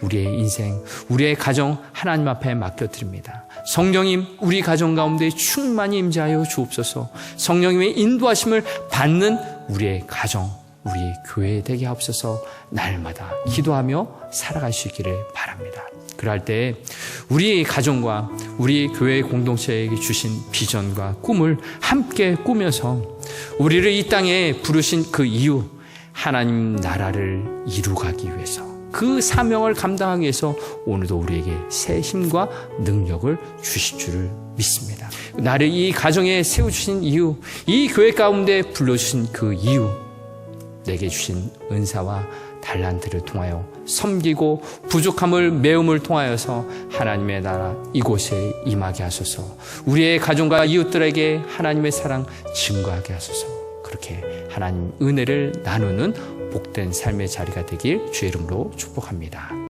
우리의 인생, 우리의 가정 하나님 앞에 맡겨드립니다. 성령님, 우리 가정 가운데 충만히 임재하여 주옵소서. 성령님의 인도하심을 받는 우리의 가정, 우리 교회 되게 하옵소서. 날마다 기도하며 살아갈 수 있기를 바랍니다. 그럴 때 우리 가정과 우리 교회 공동체에게 주신 비전과 꿈을 함께 꾸면서 우리를 이 땅에 부르신 그 이유 하나님 나라를 이루가기 위해서 그 사명을 감당하기 위해서 오늘도 우리에게 새 힘과 능력을 주실 줄을 믿습니다. 나를 이 가정에 세워주신 이유, 이 교회 가운데 불러주신 그 이유, 내게 주신 은사와 달란트를 통하여 섬기고 부족함을 메움을 통하여서 하나님의 나라 이곳에 임하게 하소서. 우리의 가정과 이웃들에게 하나님의 사랑 증거하게 하소서. 그렇게 하나님 은혜를 나누는 복된 삶의 자리가 되길 주의 이름으로 축복합니다.